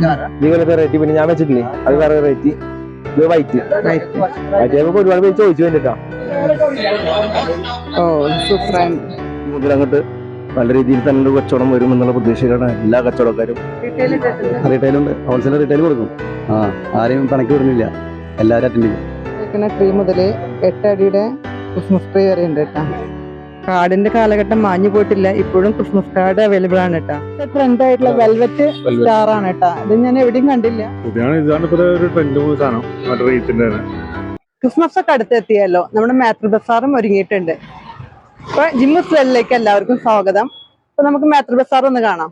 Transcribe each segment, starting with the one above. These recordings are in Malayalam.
ഇത് ഇങ്ങനത്തെ റേറ്റ് പിന്നെ ഞാൻ വെച്ചിട്ടില്ലേ? അത് വേറെ റേറ്റ് ഇത് വൈറ്റ് വൈറ്റ് നമുക്ക് ഒരുപാട് പേര് ചോദിച്ചു വേണ്ടിട്ടാ ഓ മുതൽ അങ്ങോട്ട് നല്ല രീതിയിൽ തന്നെ ഒരു കച്ചവടം വരും എന്നുള്ള പ്രതീക്ഷയിലാണ് എല്ലാ കച്ചവടക്കാരും. റീറ്റെയിലുണ്ട് ഹോൾസെയിൽ റീറ്റെയിൽ കൊടുക്കും. ആ ആരെയും പണക്ക് വിടുന്നില്ല. എല്ലാവരും അറ്റൻഡ് ചെയ്യും. ട്രീ മുതൽ എട്ടടിയുടെ ക്രിസ്മസ് ട്രീ വരെ ഉണ്ട് കേട്ടോ. കാർഡിന്റെ കാലഘട്ടം മാഞ്ഞു പോയിട്ടില്ല. ഇപ്പോഴും ക്രിസ്മസ് കാർഡ് അവൈലബിൾ ആണ് കേട്ടോ ട്രെൻഡ് ആയിട്ടുള്ള വെൽവെറ്റ് സ്റ്റാർ ആണ് കേട്ടോ ഇത് ഞാൻ എവിടെയും കണ്ടില്ല. ഇതാണ് ഇതാണ് ഇപ്പൊ ഒരു ട്രെൻഡ് സാധനം. മറ്റേ ക്രിസ്മസ് ഒക്കെ അടുത്തെത്തിയല്ലോ നമ്മുടെ മാത്ര ബസാറും ഒരുങ്ങിയിട്ടുണ്ട്. അപ്പൊ ജിമ്മു വെല്ലിലേക്ക് എല്ലാവർക്കും സ്വാഗതം. അപ്പൊ നമുക്ക് മാത്ര ബസാർ ഒന്ന് കാണാം.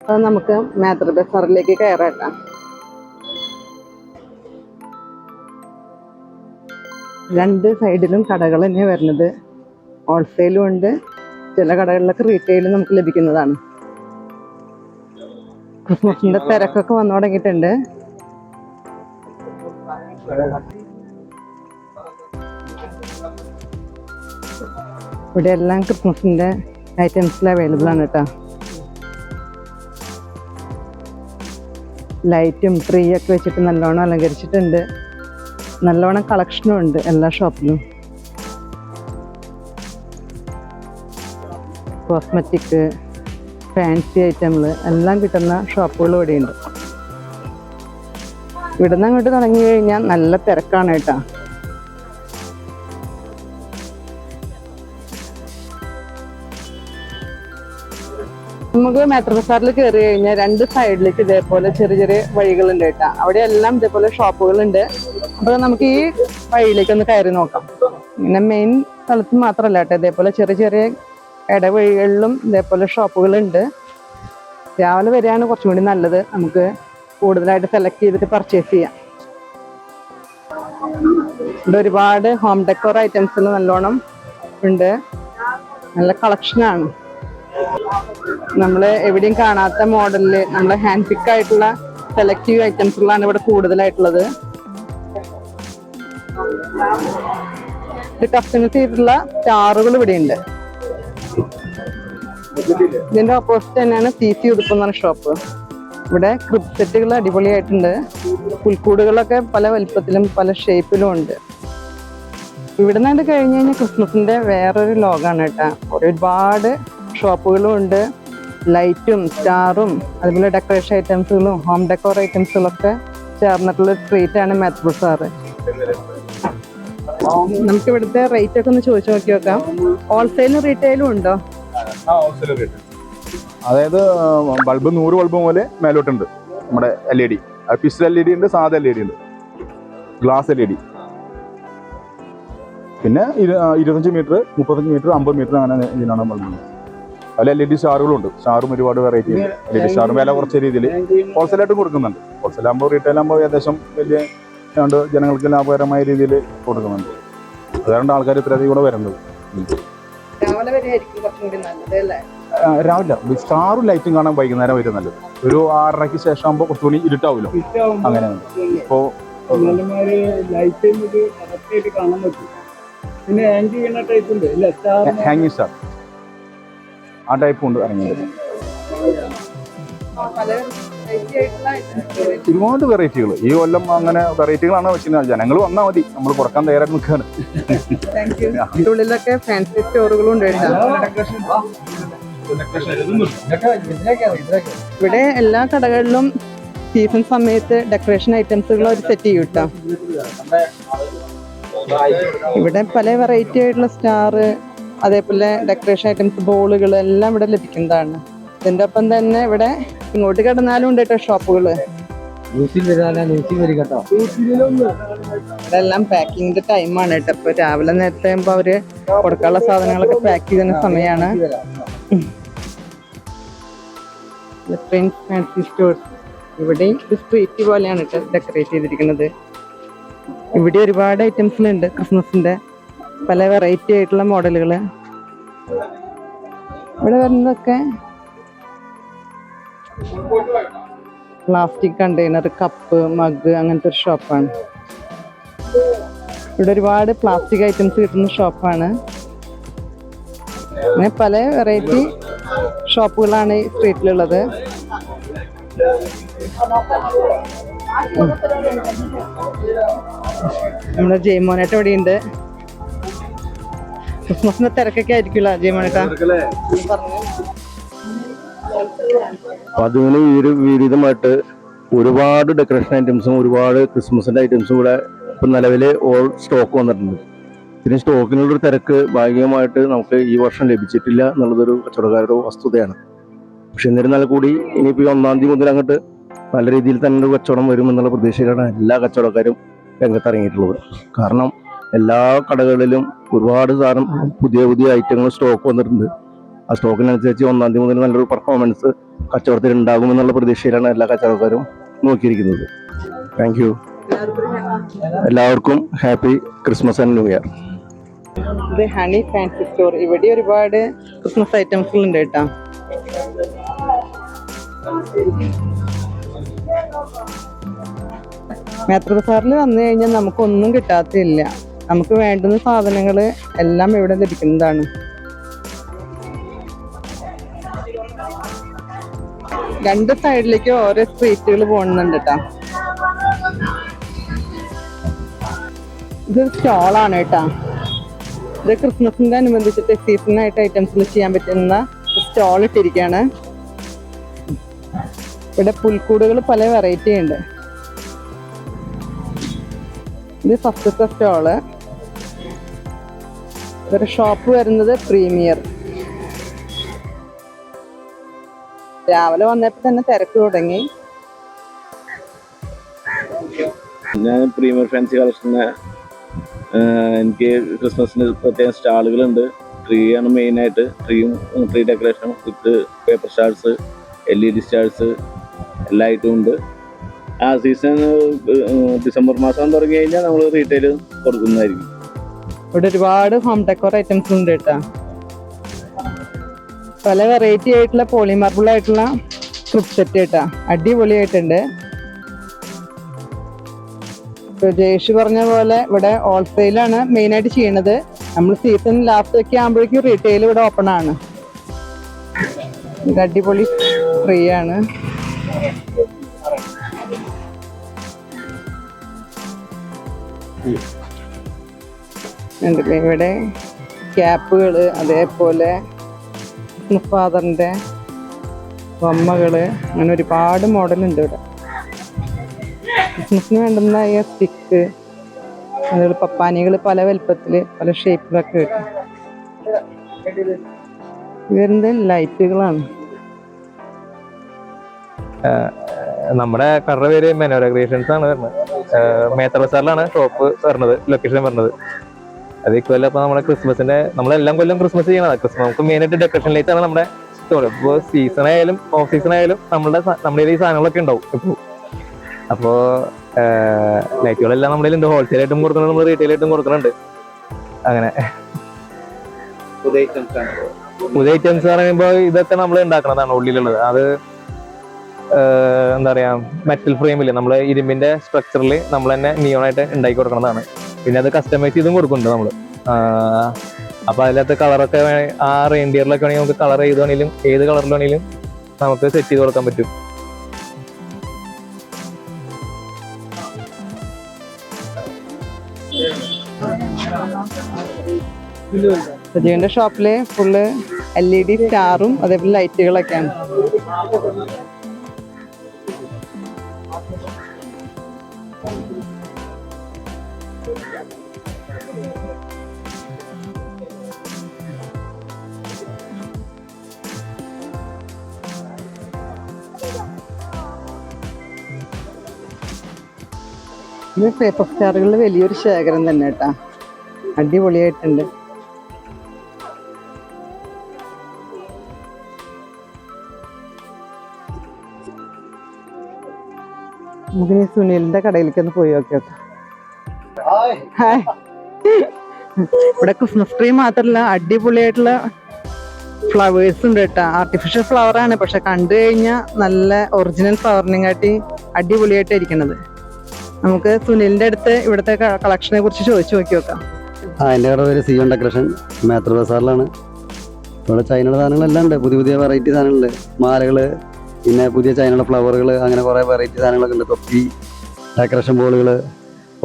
അപ്പൊ നമുക്ക് മാത്ര ബസാറിലേക്ക് കയറാട്ടാം രണ്ട് സൈഡിലും കടകൾ തന്നെ വരുന്നത്. ഹോൾസെയിലും ഉണ്ട്. ചില കടകളിലൊക്കെ റീറ്റെയിലും നമുക്ക് ലഭിക്കുന്നതാണ്. ക്രിസ്മസിന്റെ തിരക്കൊക്കെ വന്നു തുടങ്ങിയിട്ടുണ്ട്. ഇവിടെ എല്ലാം ക്രിസ്മസിന്റെ ഐറ്റംസിൽ അവൈലബിൾ ആണ് കേട്ടോ. ലൈറ്റും ട്രീ ഒക്കെ വെച്ചിട്ട് നല്ലോണം അലങ്കരിച്ചിട്ടുണ്ട്. നല്ലോണം കളക്ഷനും ഉണ്ട് എല്ലാ ഷോപ്പിലും കോസ്മെറ്റിക് ഫാൻസി ഐറ്റങ്ങൾ എല്ലാം കിട്ടുന്ന ഷോപ്പുകൾ ഇവിടെയുണ്ട്. ഇവിടെ നിന്ന് അങ്ങോട്ട് തുടങ്ങി കഴിഞ്ഞാൽ നല്ല തിരക്കാണ് കേട്ടോ. നമുക്ക് മെട്രോ ബസാറിൽ കയറി കഴിഞ്ഞാൽ രണ്ട് സൈഡിലേക്ക് ഇതേപോലെ ചെറിയ ചെറിയ വഴികളുണ്ട് കേട്ടോ. അവിടെ എല്ലാം ഇതേപോലെ ഷോപ്പുകളുണ്ട് അപ്പോൾ നമുക്ക് ഈ വഴിയിലേക്ക് ഒന്ന് കയറി നോക്കാം. ഇങ്ങനെ മെയിൻ സ്ഥലത്ത് മാത്രമല്ല കേട്ടോ ഇതേപോലെ ചെറിയ ചെറിയ ഇടവഴികളിലും ഇതേപോലെ ഷോപ്പുകളുണ്ട്. രാവിലെ വരികയാണ് കുറച്ചും കൂടി നല്ലത്. നമുക്ക് കൂടുതലായിട്ട് സെലക്ട് ചെയ്തിട്ട് പർച്ചേസ് ചെയ്യാം. ഇവിടെ ഒരുപാട് ഹോം ഡെക്കോർ ഐറ്റംസ് നല്ലോണം ഉണ്ട്. നല്ല കളക്ഷനാണ് നമ്മൾ എവിടെയും കാണാത്ത മോഡലിൽ നമ്മൾ ഹാൻഡ് പിക്ക് ആയിട്ടുള്ള സെലക്റ്റീവ് ഐറ്റംസുകളാണ് ഇവിടെ കൂടുതലായിട്ടുള്ളത്. ഇത് കസ്റ്റമൈസ് ചെയ്തിട്ടുള്ള സ്റ്റാറുകൾ ഇവിടെ ഉണ്ട് ഇതിന്റെ ഓപ്പോസിറ്റ് തന്നെയാണ് സി സി ഉടുപ്പ് ഷോപ്പ് ഇവിടെ ക്രിപ്സെറ്റുകൾ അടിപൊളിയായിട്ടുണ്ട്. പുൽക്കൂടുകളൊക്കെ പല വലിപ്പത്തിലും പല ഷേപ്പിലും ഉണ്ട്. ഇവിടെ നിന്നാണ്ട് കഴിഞ്ഞ് കഴിഞ്ഞാൽ ക്രിസ്മസിന്റെ വേറൊരു ലോകമാണ് കേട്ടോ. ഒരുപാട് ഷോപ്പുകളും ഉണ്ട്. ലൈറ്റും സ്റ്റാറും അതുപോലെ ഡെക്കറേഷൻ ഐറ്റംസുകളും ഹോം ഡെക്കോർ ഐറ്റംസുകളൊക്കെ ചേർന്നിട്ടുള്ള സ്ട്രീറ്റാണ് ആണ് മാത്ബുൾ സാറ് നമുക്ക് ഇവിടുത്തെ റേറ്റ് ഒക്കെ ഒന്ന് ചോദിച്ചു നോക്കി നോക്കാം. ഹോൾസെയിലും റീറ്റെയിലും ഉണ്ടോ? അതായത് ബൾബ് നൂറ് ബൾബ് പോലെ മേലോട്ടുണ്ട്. നമ്മുടെ L E D pistol L E D ഉണ്ട് സാധാ എൽ ഇ ഡി ഉണ്ട്. ഗ്ലാസ് എൽ ഇ ഡി പിന്നെ ഇരുപത്തഞ്ച് മീറ്റർ മുപ്പത്തഞ്ച് മീറ്റർ അമ്പത് മീറ്റർ അങ്ങനെ ഇതിനാണ് ബൾബ് അതിൽ എൽ ഇ ഡി സ്റ്റാറുകളുണ്ട് സ്റ്റാറും ഒരുപാട് വെറൈറ്റി എൽ ഇ ഡി സ്റ്റാറും വില കുറച്ച രീതിയിൽ ഹോൾസെയിലായിട്ടും കൊടുക്കുന്നുണ്ട്. ഹോൾസെയിൽ ആകുമ്പോൾ റീറ്റെയിൽ ആകുമ്പോൾ ഏകദേശം വലിയ ജനങ്ങൾക്ക് ലാഭകരമായ രീതിയിൽ കൊടുക്കുന്നുണ്ട്. അതുകൊണ്ട് ആൾക്കാർ ഇത്രയധികം കൂടെ വരുന്നത്. രാവിലെ വരെ ആയിരിക്കും കുറച്ചും കൂടി നല്ലത് അല്ലേ? ആ, രാവിലെ. സ്റ്റാറും ലൈറ്റും കാണാൻ വൈകുന്നേരം വരും നല്ലത്. ഒരു ആറരയ്ക്ക് ശേഷം ആകുമ്പോൾ കുറച്ചുകൂടി ഇരുട്ടാവുമല്ലോ അങ്ങനെ. ഇപ്പോ ലൈറ്റ് കറക്റ്റായിട്ട് കാണാൻ പറ്റും. പിന്നെ ഹാങ് ചെയ്യുന്ന ടൈപ്പ് ഉണ്ട്. ഇല്ല സ്റ്റാർ ഹാങ്ങിങ് സ്റ്റാർ ആ ടൈപ്പ് ഉണ്ട് ഇറങ്ങിയത്. പല. ഒരുപാട് വെറൈറ്റികൾ ഈ കൊല്ലം അങ്ങനെ വെറൈറ്റികളാണ് വെച്ചിരുന്നത്. ജനങ്ങൾ വന്നാൽ മതി. നമ്മൾ കുറയ്ക്കാൻ തയ്യാറായിട്ട് നിൽക്കുകയാണ്. ഫാൻസി ഉണ്ട് ഇവിടെ എല്ലാ കടകളിലും സീസൺ സമയത്ത് ഡെക്കറേഷൻ ഐറ്റംസുകൾ അവർ സെറ്റ് ചെയ്യും കേട്ടോ. ഇവിടെ പല വെറൈറ്റി ആയിട്ടുള്ള സ്റ്റാർ അതേപോലെ ഡെക്കറേഷൻ ഐറ്റംസ് ബോളുകൾ എല്ലാം ഇവിടെ ലഭിക്കുന്നതാണ്. ഇതിന്റെ ഒപ്പം തന്നെ ഇവിടെ ഇങ്ങോട്ട് കിടന്നാലും ഉണ്ട് കേട്ടോ. ഷോപ്പുകൾ ഇതെല്ലാം പാക്കിങ്ങിന്റെ ടൈമാണ് കേട്ടോ ഇപ്പൊ രാവിലെ നേരത്തെ ആകുമ്പോ അവർ കൊടുക്കാനുള്ള സാധനങ്ങളൊക്കെ പാക്ക് ചെയ്യുന്ന സമയമാണ് പ്രിൻസ് ഫാൻസി സ്റ്റോഴ്സ് ഇവിടെ സ്ട്രീറ്റ് പോലെയാണ് കേട്ടോ ഡെക്കറേറ്റ് ചെയ്തിരിക്കുന്നത്. ഇവിടെ ഒരുപാട് ഐറ്റംസിലുണ്ട് ക്രിസ്മസിന്റെ പല വെറൈറ്റി ആയിട്ടുള്ള മോഡലുകൾ ഇവിടെ വരുന്നതൊക്കെ പ്ലാസ്റ്റിക് കണ്ടെയ്നർ കപ്പ് മഗ് അങ്ങനത്തെ ഒരു ഷോപ്പാണ്. ഇവിടെ ഒരുപാട് പ്ലാസ്റ്റിക് ഐറ്റംസ് കിട്ടുന്ന ഷോപ്പാണ്. അങ്ങനെ പല വെറൈറ്റി ഷോപ്പുകളാണ് ഈ സ്ട്രീറ്റിലുള്ളത്. നമ്മുടെ ജയ്മോനേട്ട ഇവിടെയുണ്ട്. ക്രിസ്മസിന്റെ തിരക്കൊക്കെ ആയിരിക്കുമല്ലോ ജയ്മോനേട്ട? അതിങ്ങനെ ഒരു വിരുദ്ധമായിട്ട് ഒരുപാട് ഡെക്കറേഷൻ ഐറ്റംസും ഒരുപാട് ക്രിസ്മസിന്റെ ഐറ്റംസും ഇവിടെ ഇപ്പൊ നിലവിൽ ഓൾ സ്റ്റോക്ക് വന്നിട്ടുണ്ട്. ഇതിന് സ്റ്റോക്കിനുള്ളൊരു തിരക്ക് ഭാഗികമായിട്ട് നമുക്ക് ഈ വർഷം ലഭിച്ചിട്ടില്ല എന്നുള്ളതൊരു കച്ചവടക്കാരുടെ വസ്തുതയാണ്. പക്ഷെ എന്നിരുന്നാൽ കൂടി ഇനിയിപ്പോൾ ഈ ഒന്നാം തീയതി മുതൽ അങ്ങോട്ട് നല്ല രീതിയിൽ തന്നെ ഒരു കച്ചവടം വരുമെന്നുള്ള പ്രതീക്ഷയിലാണ് എല്ലാ കച്ചവടക്കാരും രംഗത്തിറങ്ങിയിട്ടുള്ളത്. കാരണം എല്ലാ കടകളിലും ഒരുപാട് സാധനം പുതിയ പുതിയ ഐറ്റങ്ങൾ സ്റ്റോക്ക് വന്നിട്ടുണ്ട്. ആ സ്റ്റോക്കിനനുസരിച്ച് ഒന്നാം തീയതി മുതൽ നല്ലൊരു പെർഫോമൻസ് കച്ചവടത്തിൽ ഉണ്ടാകുമെന്നുള്ള പ്രതീക്ഷയിലാണ് എല്ലാ കച്ചവടക്കാരും നോക്കിയിരിക്കുന്നത്. താങ്ക് യു എല്ലാവർക്കും happy Christmas and New Year Honey Fancy Store ഇവിടെ ഒരുപാട് ക്രിസ്മസ് ഐറ്റംസ് ഉണ്ട് കേട്ടോ. മേത്ര ബസാറിൽ വന്നു കഴിഞ്ഞാൽ നമുക്കൊന്നും കിട്ടാത്തില്ല. നമുക്ക് വേണ്ടുന്ന സാധനങ്ങൾ എല്ലാം ഇവിടെ ലഭിക്കുന്നതാണ്. രണ്ട് സൈഡിലേക്ക് ഓരോ സ്ട്രീറ്റുകൾ പോകുന്നുണ്ട് കേട്ടോ ഇത് സ്റ്റോളാണ് കേട്ടോ ഇത് ക്രിസ്മസിന്റെ അനുബന്ധിച്ചിട്ട് സീസണായിട്ട് ഐറ്റംസിൽ ചെയ്യാൻ പറ്റുന്ന സ്റ്റോൾ ഇട്ടിരിക്കുകയാണ് ഇവിടെ പുൽക്കൂടുകൾ പല വെറൈറ്റി ഉണ്ട്. ഇത് ഫസ്റ്റത്തെ സ്റ്റോൾ ഇവരുടെ ഷോപ്പ് വരുന്നത് പ്രീമിയർ രാവിലെ വന്നപ്പോൾ തന്നെ തിരക്ക് തുടങ്ങി. ഞാൻ പ്രീമിയർ ഫാൻസി കളക്ഷന് എനിക്ക് ക്രിസ്മസിന് പ്രത്യേകം സ്റ്റാളുകളുണ്ട്. ട്രീ ആണ് മെയിൻ ആയിട്ട്. ട്രീയും tree ഡെക്കറേഷനും with paper stalls L E D stalls എല്ലാ ഐറ്റവും ഉണ്ട് ആ സീസൺ ഡിസംബർ മാസം തുടങ്ങി കഴിഞ്ഞാൽ നമ്മൾ റീറ്റെയിൽ കൊടുക്കുന്നതായിരിക്കും. ഇവിടെ ഒരുപാട് ഹോം ഡെക്കോർ ഐറ്റംസ് ഉണ്ട് കേട്ടോ പല വെറൈറ്റി ആയിട്ടുള്ള പോളിമാർബിൾ ആയിട്ടുള്ള ഫ്രൂട്ട് സെറ്റ് കേട്ടാ. അടിപൊളിയായിട്ടുണ്ട്. ജയേഷ് പറഞ്ഞ പോലെ ഇവിടെ ഹോൾസെയിലാണ് മെയിൻ ആയിട്ട് ചെയ്യണത്. നമ്മൾ സീസൺ ലാസ്റ്റ് ഒക്കെ ആകുമ്പോഴേക്കും റീറ്റെയിൽ ഇവിടെ ഓപ്പൺ ആണ്. ഇത് അടിപൊളി ഫ്രീ ആണ്. ഇവിടെ ക്യാപ്പുകൾ അതേപോലെ ഫാദറിന്റെ ബൊമ്മകൾ അങ്ങനെ ഒരുപാട് മോഡലുണ്ട് ഇവിടെ. ക്രിസ്മസിന് വേണ്ടുന്ന ഈ സ്റ്റിക്ക് അതുപോലെ പപ്പാനികൾ പല വലുപ്പത്തിൽ പല ഷേപ്പിലൊക്കെ കിട്ടും ഇവരുടെ ലൈറ്റുകളാണ് നമ്മുടെ കടയുടെ പേര് മെനോര ക്രിയേഷൻസ് ആണ് വരുന്നത്. മേത്തള സാറിലാണ് ഷോപ്പ് വരുന്നത് ലൊക്കേഷൻ വരുന്നത്. അത് കൊല്ലം അപ്പൊ നമ്മുടെ ക്രിസ്മസിന്റെ നമ്മളെല്ലാം കൊല്ലം ക്രിസ്മസ് ചെയ്യണതാണ് ക്രിസ്മസ് നമുക്ക് മെയിൻ ആയിട്ട് ഡെക്കറേഷൻ ലൈറ്റ് ആണ് നമ്മുടെ സ്റ്റോറി ഇപ്പോൾ സീസൺ ആയാലും ഓഫ് സീസൺ ആയാലും നമ്മുടെ നമ്മുടെ ഈ സാധനങ്ങളൊക്കെ ഉണ്ടാവും ഇപ്പോൾ അപ്പോ ലൈറ്റുകളെല്ലാം നമ്മുടെ ഉണ്ട് ഹോൾസെയിൽ ആയിട്ടും കൊടുക്കുന്നുണ്ട്. നമ്മൾ റീറ്റെയിൽ ആയിട്ടും കൊടുക്കുന്നുണ്ട്. അങ്ങനെ. പുതിയ ഐറ്റംസ് പറയുമ്പോൾ ഇതൊക്കെ നമ്മൾ ഉണ്ടാക്കണതാണ് ഉള്ളിലുള്ളത്. അത് എന്താ പറയാ മെറ്റൽ ഫ്രെയിമിൽ നമ്മൾ ഇരുമ്പിന്റെ സ്ട്രക്ചറിൽ നമ്മൾ തന്നെ നിയോണായിട്ട് ഉണ്ടാക്കി കൊടുക്കുന്നതാണ് പിന്നെ അത് കസ്റ്റമൈസ് ചെയ്തും കൊടുക്കുന്നുണ്ട് നമ്മൾ അപ്പൊ അതിലത്തെ കളറൊക്കെ ആ റെയിൻഡിയറിലൊക്കെ വേണമെങ്കിൽ നമുക്ക് കളർ ചെയ്ത് വേണമെങ്കിലും ഏത് കളറിൽ വേണമെങ്കിലും നമുക്ക് സെറ്റ് ചെയ്ത് കൊടുക്കാൻ പറ്റും. സജീവന്റെ ഷോപ്പിൽ ഫുള്ള് എൽ ഇ ഡി സ്റ്റാറും അതേപോലെ ലൈറ്റുകളൊക്കെയാണ് ഇത് പേപ്പർ സ്റ്റാറുകളിൽ വലിയൊരു ശേഖരം തന്നെ കേട്ടാ. അടിപൊളിയായിട്ടുണ്ട്. നമുക്കിനി സുനിലിന്റെ കടയിലേക്ക് ഒന്ന് പോയി നോക്കിയോ ഹായ്. ഇവിടെ ക്രിസ്മസ് ട്രീ മാത്രല്ല അടിപൊളിയായിട്ടുള്ള ഫ്ലവേഴ്സ് ഉണ്ട് കേട്ടോ. ആർട്ടിഫിഷ്യൽ ഫ്ലവർ ആണ് പക്ഷെ കണ്ടു കഴിഞ്ഞാൽ നല്ല ഒറിജിനൽ ഫ്ലവറിനെ കാട്ടി അടിപൊളിയായിട്ട് ഇരിക്കണത് നമുക്ക് സുനിലിന്റെ അടുത്ത് ഇവിടുത്തെ കളക്ഷനെ കുറിച്ച് ചോദിച്ചു നോക്കി നോക്കാം. ആ എന്റെ കട പേര് സിയോൺ ഡെക്കറേഷൻ മേത്ര ബസാറിലാണ്. ഇവിടെ ചൈനയുടെ സാധനങ്ങളെല്ലാം ഉണ്ട് പുതിയ പുതിയ വെറൈറ്റി സാധനങ്ങളുണ്ട്. മാലകൾ പിന്നെ പുതിയ ചൈനയുടെ ഫ്ലവറുകൾ അങ്ങനെ കുറേ വെറൈറ്റി സാധനങ്ങളൊക്കെ ഉണ്ട്. തൊപ്പി ഡെക്കറേഷൻ ബോളുകൾ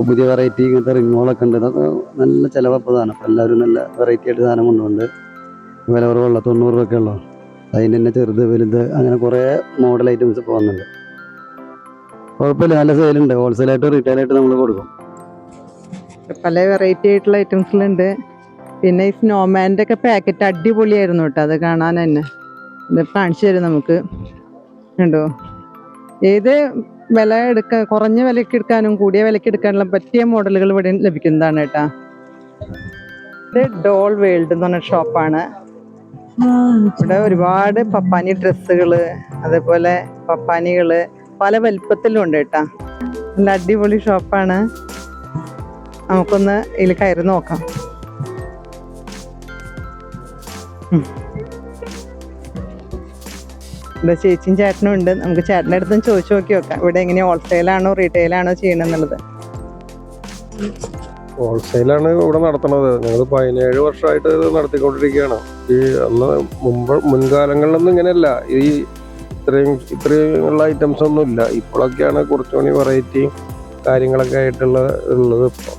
പുതിയ വെറൈറ്റി ഇങ്ങനത്തെ റിങ്ങുകളൊക്കെ ഉണ്ട്. അതൊക്കെ നല്ല ചിലവപ്പതാണ്. അപ്പോൾ എല്ലാവരും നല്ല വെറൈറ്റി ആയിട്ട് സാധനം കൊണ്ടുണ്ട് വില കുറവുള്ള തൊണ്ണൂറ് രൂപയൊക്കെ ഉള്ളൂ. അതിന്റെ തന്നെ ചെറുത് വലുത് അങ്ങനെ കുറേ മോഡൽ ഐറ്റംസ് ഇപ്പോൾ വന്നിട്ടുണ്ട്. കുഴപ്പമില്ല നല്ല സെയിലുണ്ട് ഹോൾസെയിലായിട്ട് റീറ്റെയിലായിട്ട് നമ്മൾ കൊടുക്കും. പല വെറൈറ്റി ആയിട്ടുള്ള ഐറ്റംസിലുണ്ട് പിന്നെ ഈ സ്നോമാന്റെ ഒക്കെ പാക്കറ്റ് അടിപൊളിയായിരുന്നു കേട്ടോ. അത് കാണാൻ തന്നെ. ഇത് കാണിച്ചു തരും നമുക്ക്. കണ്ടോ? ഏത് വില എടുക്കാൻ കുറഞ്ഞ വിലയ്ക്ക് എടുക്കാനും കൂടിയ വിലയ്ക്ക് എടുക്കാനുള്ള പറ്റിയ മോഡലുകൾ ഇവിടെ ലഭിക്കുന്നതാണ് കേട്ടാ. ഇത് ഡോൾ വേൾഡ് എന്ന് പറഞ്ഞ ഷോപ്പാണ് ഇവിടെ ഒരുപാട് പപ്പാനി ഡ്രസ്സുകൾ അതേപോലെ പപ്പാനികൾ പല വലിപ്പത്തിലും ഉണ്ട് കേട്ടാ. നല്ല അടിപൊളി ഷോപ്പാണ്. നമുക്കൊന്ന് ഇതിൽ കയറി നോക്കാം. ഇവിടെ ചേച്ചിയും ചേട്ടനും ഉണ്ട്. നമുക്ക് ചേട്ടന്റെ അടുത്തും ചോദിച്ചു നോക്കി നോക്കാം. ഇവിടെ എങ്ങനെയാ ഹോൾസെയിലാണോ റീറ്റെയിലാണോ ചെയ്യണമെന്നുള്ളത്. ഹോൾസെയിലാണ് ഇവിടെ നടത്തുന്നത്. ഞങ്ങൾ പതിനേഴ് വർഷമായിട്ട് നടത്തിക്കൊണ്ടിരിക്കുകയാണ്. ഈ അന്ന് മുമ്പ് മുൻകാലങ്ങളിലൊന്നും ഇങ്ങനെയല്ല. ഈ ഇത്രയും ഇത്രയും ഉള്ള ഐറ്റംസ് ഒന്നും ഇല്ല ഇപ്പോഴൊക്കെയാണ് കുറച്ചുകൂടി വെറൈറ്റി കാര്യങ്ങളൊക്കെ ആയിട്ടുള്ള ഉള്ളത് ഇപ്പോൾ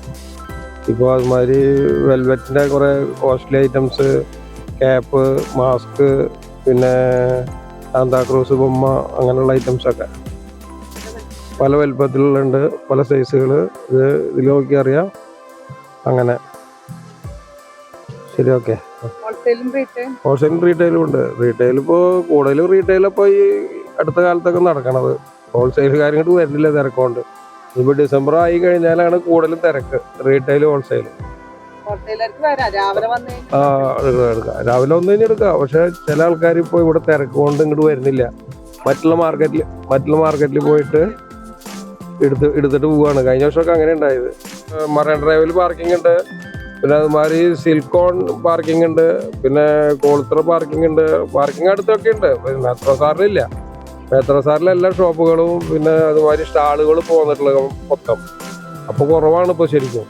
ഇപ്പോൾ അതുമാതിരി വെൽവെറ്റിന്റെ കുറേ കോസ്റ്റ്ലി ഐറ്റംസ് ക്യാപ്പ് മാസ്ക് പിന്നെ സാന്താക്രൂസ് ബൊമ്മ അങ്ങനെയുള്ള ഐറ്റംസൊക്കെ പല വലുപ്പത്തിലുണ്ട് പല സൈസുകൾ ഇത് ഇതിൽ നോക്കി അറിയാം അങ്ങനെ. ശരി ഓക്കെ ഹോൾസെയിലും റീറ്റെയിലും ഉണ്ട്. റീറ്റെയിൽ ഇപ്പോൾ കൂടുതലും റീറ്റെയിൽ ഇപ്പോൾ ഈ അടുത്ത കാലത്തൊക്കെ നടക്കണത്. ഹോൾസെയിൽ കാര്യങ്ങൾ വരുന്നില്ല തിരക്കുകൊണ്ട്. ഇപ്പോൾ ഡിസംബർ ആയി കഴിഞ്ഞാലാണ് കൂടുതലും തിരക്ക്. റീറ്റെയിൽ ഹോൾസെയിൽ ആ എടുക്കാം രാവിലെ ഒന്ന് കഴിഞ്ഞ് എടുക്കാം. പക്ഷെ ചില ആൾക്കാർ ഇപ്പോൾ ഇവിടെ തിരക്ക് കൊണ്ട് ഇങ്ങോട്ട് വരുന്നില്ല. മറ്റുള്ള മാർക്കറ്റിൽ മറ്റുള്ള മാർക്കറ്റിൽ പോയിട്ട് എടുത്ത് എടുത്തിട്ട് പോവാണ്. കഴിഞ്ഞ വർഷമൊക്കെ അങ്ങനെ ഉണ്ടായത് മറൈൻ ഡ്രൈവിൽ പാർക്കിംഗ് ഉണ്ട്. പിന്നെ അതുമാതിരി സിൽക്കോൺ പാർക്കിംഗ് ഉണ്ട്. പിന്നെ കോളത്ര പാർക്കിംഗ് ഉണ്ട്. പാർക്കിംഗ് അടുത്തൊക്കെ ഉണ്ട്. മെട്രോ സാറിലില്ല. മെട്രോ സാറിലെ എല്ലാ ഷോപ്പുകളും പിന്നെ അതുമാതിരി സ്റ്റാളുകളും പോകുന്നിട്ടുള്ള മൊത്തം. അപ്പോൾ കുറവാണ് ഇപ്പോൾ ശരിക്കും.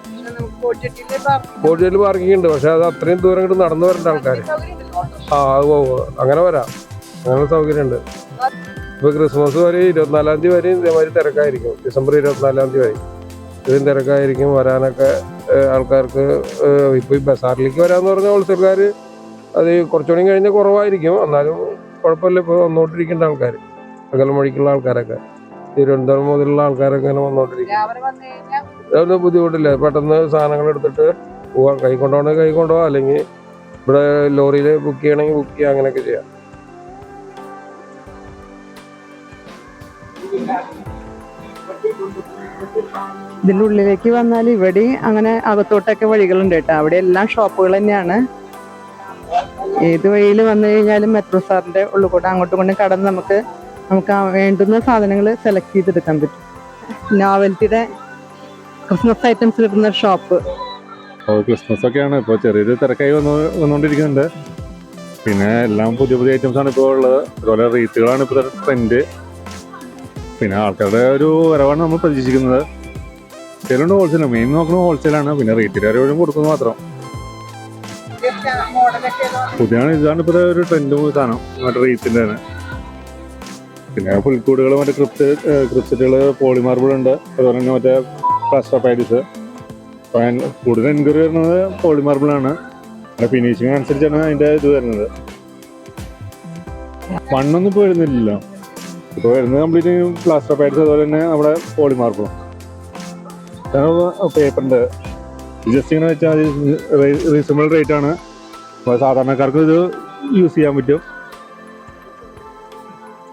കോഴിയിൽ പാർക്കിംഗ് ഉണ്ട്. പക്ഷെ അത് അത്രയും ദൂരം ഇങ്ങോട്ട് നടന്നു വരേണ്ട ആൾക്കാർ ആ അത് അങ്ങനെ വരാം. അങ്ങനെ സൗകര്യമുണ്ട് ഇപ്പൊ ക്രിസ്മസ് വരെ ഇരുപത്തിനാലാം തീയതി വരെയും ഇതേമാതിരി തിരക്കായിരിക്കും. ഡിസംബർ ഇരുപത്തിനാലാം തീയതി വരെ. ഇതും തിരക്കായിരിക്കും വരാനൊക്കെ ആൾക്കാർക്ക് ഇപ്പോൾ ഇപ്പൊ ഈ ബസാറിലേക്ക് വരാമെന്ന് പറഞ്ഞ ഹോൾസെയിൽക്കാർ അത് കുറച്ചുകൂടി കഴിഞ്ഞാൽ കുറവായിരിക്കും. എന്നാലും കുഴപ്പമില്ല ഇപ്പോൾ വന്നുകൊണ്ടിരിക്കേണ്ട ആൾക്കാർ അകലമൊഴിക്കുള്ള ആൾക്കാരൊക്കെ. തിരുവനന്തപുരം മുതലുള്ള ആൾക്കാരൊക്കെ ഇങ്ങനെ വന്നുകൊണ്ടിരിക്കും അതൊന്നും ബുദ്ധിമുട്ടില്ല. പെട്ടെന്ന് സാധനങ്ങൾ എടുത്തിട്ട് പോവാം. കൈ കൊണ്ടുപോകണമെങ്കിൽ കൈ കൊണ്ടുപോകാം അല്ലെങ്കിൽ ഇവിടെ ലോറിയിൽ ബുക്ക് ചെയ്യണമെങ്കിൽ ബുക്ക് ചെയ്യാം. അങ്ങനെയൊക്കെ ചെയ്യാം. ഇതിന്റെ ഉള്ളിലേക്ക് വന്നാൽ ഇവിടെ അങ്ങനെ അകത്തോട്ടൊക്കെ വഴികളുണ്ട് കേട്ടോ. അവിടെ എല്ലാം ഷോപ്പുകൾ തന്നെയാണ്. ഏത് വഴിയിൽ വന്നു കഴിഞ്ഞാലും മെട്രോ സാറിന്റെ ഉള്ളിൽ അങ്ങോട്ടും ഇങ്ങോട്ടും കടന്ന് നമുക്ക് നമുക്ക് വേണ്ടുന്ന സാധനങ്ങൾ സെലക്ട് ചെയ്തെടുക്കാൻ പറ്റും. നോവൽറ്റിയുടെ ക്രിസ്മസ് ഐറ്റംസ് കിട്ടുന്ന ഷോപ്പ് ഓ ക്രിസ്മസ് ഒക്കെയാണ്. ഇപ്പോൾ ചെറിയൊരു തിരക്കായി വന്നു വന്നുകൊണ്ടിരിക്കുന്നുണ്ട്. പിന്നെ എല്ലാം പുതിയ പുതിയ ഐറ്റംസ് ആണ് ഇപ്പോൾ ഉള്ളത്. അതുപോലെ റേറ്റുകളാണ് ഇപ്പോൾ ട്രെൻഡ് പിന്നെ ആൾക്കാരുടെ ഒരു വരവാണ് നമ്മൾ പ്രതീക്ഷിക്കുന്നത്. ചിലണ്ട് ഹോൾസെയിൽ മെയിൻ നോക്കുന്നത് ഹോൾസെയിലാണ് പിന്നെ റീറ്റെയിലും കൊടുക്കുന്നത് മാത്രം. പുതിയാണ് ഇതാണ് ഇപ്പോൾ ഒരു ട്രെൻഡ് സാധനം. മറ്റേ റീറ്റിന്റെ തന്നെ പിന്നെ പുൽക്കൂടുകൾ മറ്റേ ക്രിപ്റ്റ് ക്രിപ്സെറ്റുകൾ പോളിമാർബിൾ ഉണ്ട്. അതുപോലെ തന്നെ മറ്റേ പ്ലാസ്റ്റർ പാരീസ് കൂടുതൽ എൻക്വയറി വരുന്നത് പോളിമാർബിളാണ് അതിന്റെ ഫിനിഷിങ് അനുസരിച്ചാണ് അതിന്റെ ഇത് വരുന്നത്. മണ്ണൊന്നും ഇപ്പോൾ വരുന്നില്ലല്ലോ ഇപ്പോൾ വരുന്നത് കംപ്ലീറ്റ് പ്ലാസ്റ്റർ പാരീസ് അതുപോലെ തന്നെ നമ്മുടെ പോളിമാർബിളും പേപ്പറിന്റെ ജസ്റ്റ് ഇങ്ങനെ വെച്ചാൽ റീസണബിൾ റേറ്റ് ആണ്. സാധാരണക്കാർക്ക് ഇത് യൂസ് ചെയ്യാൻ പറ്റും.